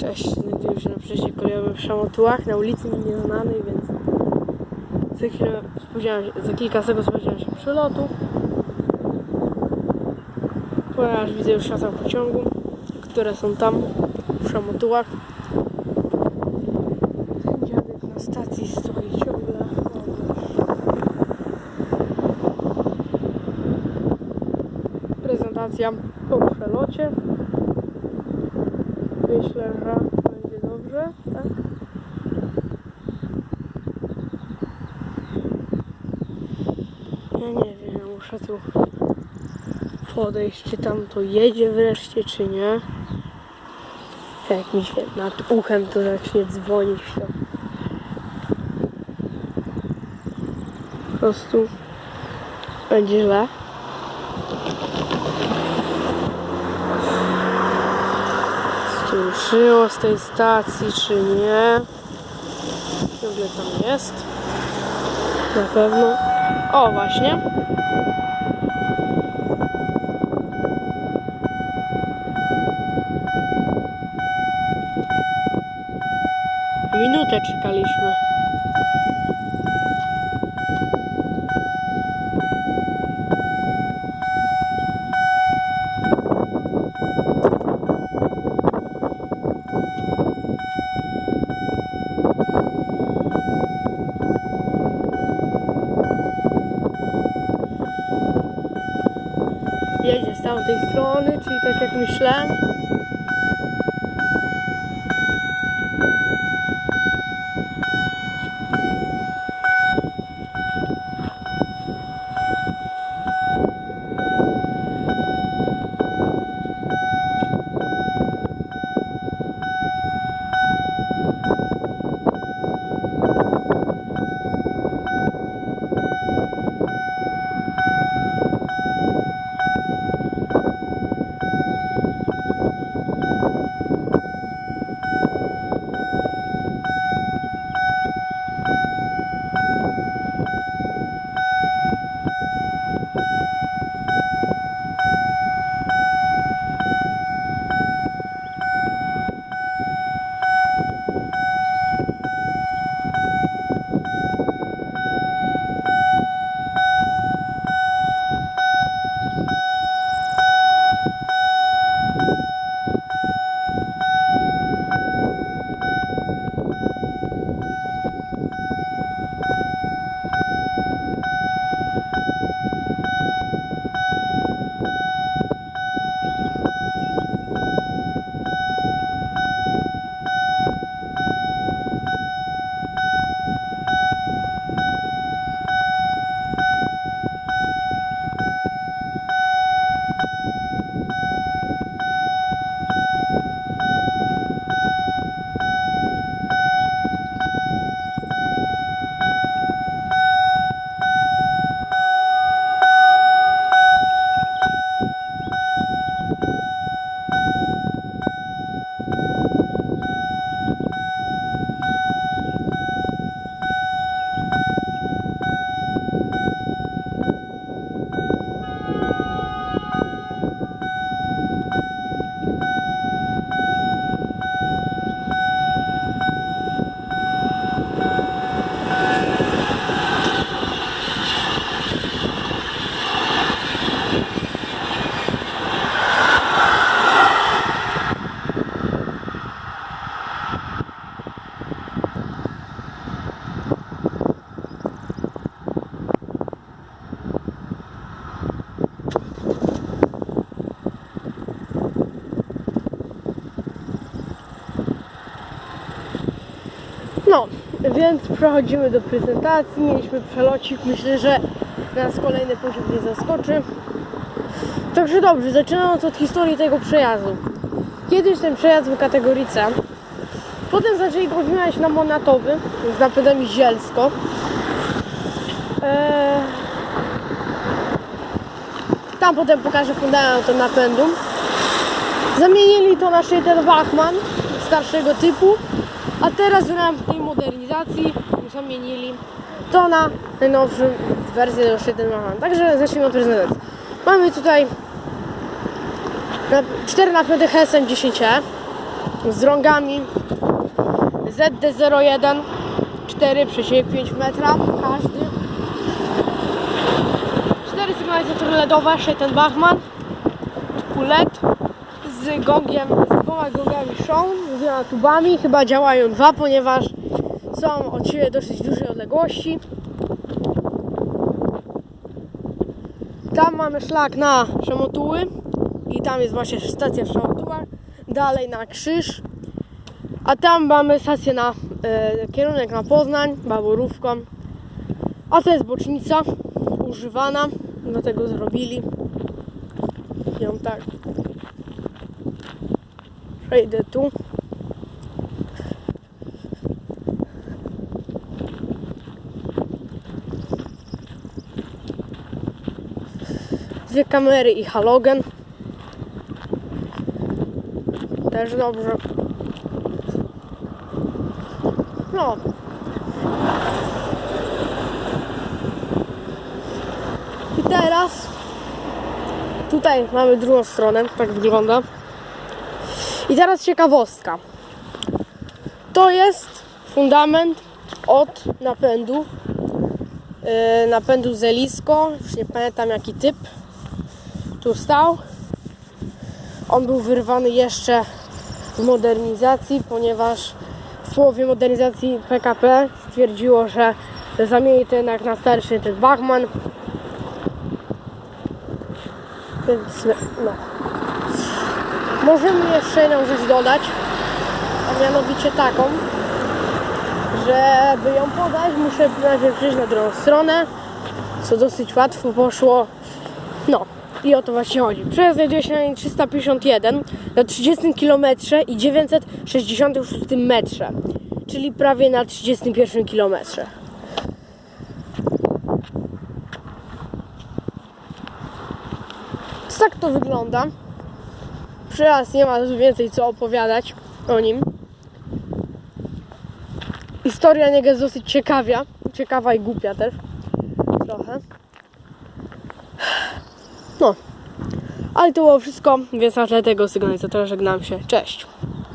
Cześć, znajduję się na przejściu kolejowym w Szamotułach, na ulicy nieznanej, więc za chwilę spodziewam się, za kilka sekund spodziewam się przelotu. Ponieważ widzę już światła pociągu, które są tam w Szamotułach. Dziadek na stacji stoi ciągle. Prezentacja po przelocie. Myślę, że będzie dobrze, tak? Ja nie wiem, muszę tu podejść, czy tam to jedzie wreszcie, czy nie. Jak mi się nad uchem to zacznie dzwonić, to po prostu będzie źle. Ruszyło z tej stacji, czy nie. Ciągle tam jest. Na pewno. O, właśnie. Minutę czekaliśmy. Tamtej strony, czyli tak jak myślałem. Więc przechodzimy do prezentacji. Mieliśmy przelocik. Myślę, że nas kolejny pociąg nie zaskoczy. Także dobrze, zaczynając od historii tego przejazdu. Kiedyś ten przejazd był kategorii C. Potem zaczęli go na monatowy z napędem zielsko. Eee... Tam potem pokażę fundament to napędu. Zamienili to na szyder Wachman starszego typu, a teraz w ramach tej modernizacji zamienili to na najnowszą wersję do szyder Wachman. Także zacznijmy od prezentacji. Mamy tutaj na, cztery napędy HSM 10E. z rągami ZD01 4,5 metra każdy. Cztery sygnalizatory LEDowe, ten Bachmann, pulet z gongiem, z dwoma gongami Shown, z tubami. Chyba działają dwa, ponieważ są od siebie dosyć dużej odległości. Tam mamy szlak na Szamotuły i tam jest właśnie stacja w Szamotułach. Dalej na Krzyż. A tam mamy stację na e, kierunek na Poznań, Baborówką. A to jest bocznica używana, dlatego zrobili ją tak. Przejdę tu. Dwie kamery i halogen. Też dobrze. No. I teraz tutaj mamy drugą stronę, tak wygląda. I teraz ciekawostka. To jest fundament od napędu. Yy, napędu Zelisko, już nie pamiętam jaki typ tu stał. On był wyrwany jeszcze w modernizacji, ponieważ w połowie modernizacji PKP stwierdziło, że zamieni to jednak na starszy ten Bachmann. Więc no. Możemy jeszcze jedną rzecz dodać, a mianowicie taką, żeby ją podać muszę najpierw na drugą stronę, co dosyć łatwo poszło. No i o to właśnie chodzi. Przejazd znajduje się na linii 351 na 30 km i 966 metrze, czyli prawie na 31 km. Tak to wygląda. Przejazd nie ma więcej co opowiadać o nim. Historia niego jest dosyć ciekawia, ciekawa i głupia też. Trochę. No. Ale to było wszystko, więc na tle tego sygnalizatora żegnam się. Cześć.